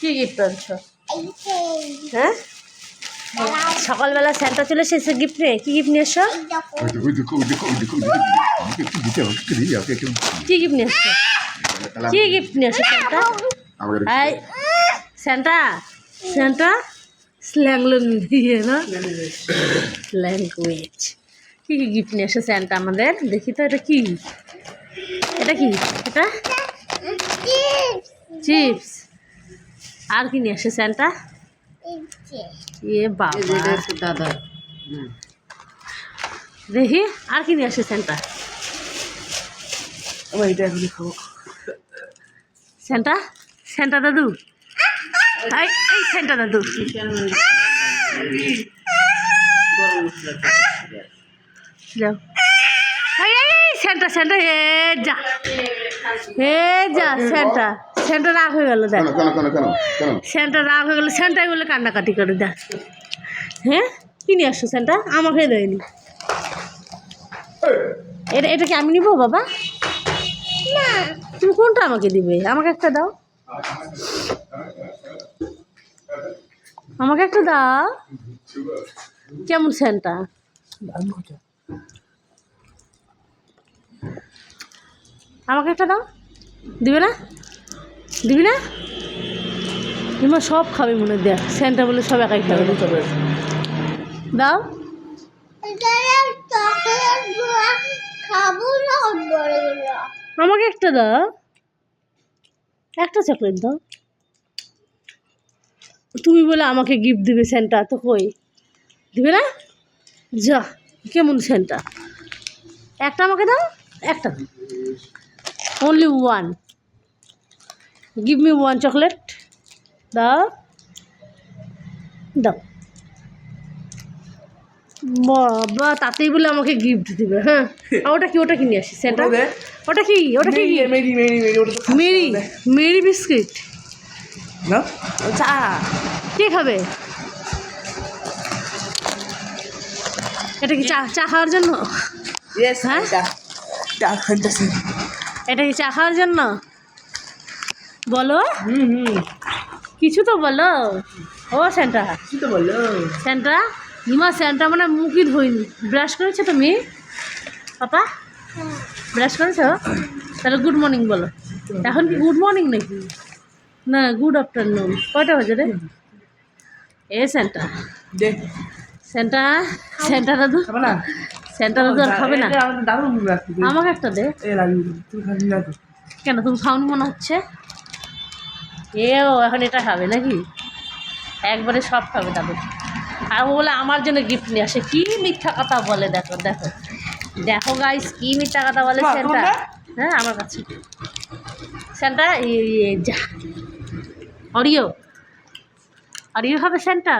কি গিফট আনছো? হ্যাঁ? সকালবেলা স্যান্টা চলে এসেছে গিফট নিয়ে? কি গিফট নিয়ে এসছো একটু কি গিফট নিয়ে এসছো? কি গিফট নিয়ে এসছো স্যান্টা এই স্যান্টা স্যান্টা স্ল্যাং দিয়ে, না? ল্যাঙ্গুয়েজ কি কি গিফট নিয়ে এসো স্যান্টা আমাদের? দেখি তো এটা কি? এটা কি? এটা? চিপস আর কি নিয়ে আসে স্যান্টা? এ বাবা। দাদা। দেখি আর কি নিয়ে আসে স্যান্টা? এটা এখন খাব। স্যান্টা? স্যান্টা দাদু। এই এই স্যান্টা দাদু। যাও। স্যান্টা স্যান্টা এ যা। এ যা স্যান্টা স্যান্টা রাগ হয়ে গেল দেখ। কেন কেন কেন কেন কেন? রাগ হয়ে গেল স্যান্টাই বলে কান্নাকাটি করে দেখ। হ্যাঁ? কি নিয়ে আসছো স্যান্টা আমাকে দেয়নি। এটা এটা কি আমি নিবো বাবা? না। তুমি কোনটা আমাকে দিবে? আমাকে একটা দাও। আমাকে একটা দাও। কেমন স্যান্টা আমাকে একটা দাও। দিবে না? দিবি না? তোমার সব খাবে মনে হয় দেখ স্যান্টা বলে সব একাই খাবে। দাও না বড়গুলো আমাকে একটা দাও। একটা চকলেট দাও। তুমি বলে আমাকে গিফট দিবে স্যান্টা তো কই? দিবে না? যা কেমন স্যান্টা? একটা আমাকে দাও একটা only one give me one chocolate দাও দাও বাবা তাতেই বলে আমাকে গিফট দিবে হ্যাঁ? ওটা কি ওটা কি নিয়ে আসি? স্যান্টা ওটা কি? ওটা কি? Marie Marie Marie Marie biscuit. না? চা কে খাবে? এটা কি চা চা খাওয়ার জন্য? ইয়েস হ্যাঁ? এটা কি চা খাওয়ার জন্য? বলো। হুম হুম। কিছু তো বলো। ও স্যান্টা। কি তো বলল স্যান্টা? হিমা স্যান্টা মানে মুখই ধুইনি। ব্রাশ করেছ তুমি? পাপা? ব্রাশ করেছ? তাহলে গুড মর্নিং বলো। এখন কি গুড মর্নিং নাকি? না গুড আফটারনুন। কয়টা বাজে রে? এ স্যান্টা। দে। স্যান্টা খাবে না আর খাবে না। আমাকে একটা দে। তো। কেন তুমি খাওনি মনে হচ্ছে? এ ও এখন এটা খাবে নাকি? একবারে সব খাবে দাদু। আর ও বলে আমার জন্য গিফট নিয়ে আসে। কি মিথ্যা কথা বলে দেখো দেখো। দেখো গাইস কি মিথ্যা কথা বলে সেন্টার? হ্যাঁ আমার কাছে। সেন্টা যা। অরিও অরিও হবে সেন্টা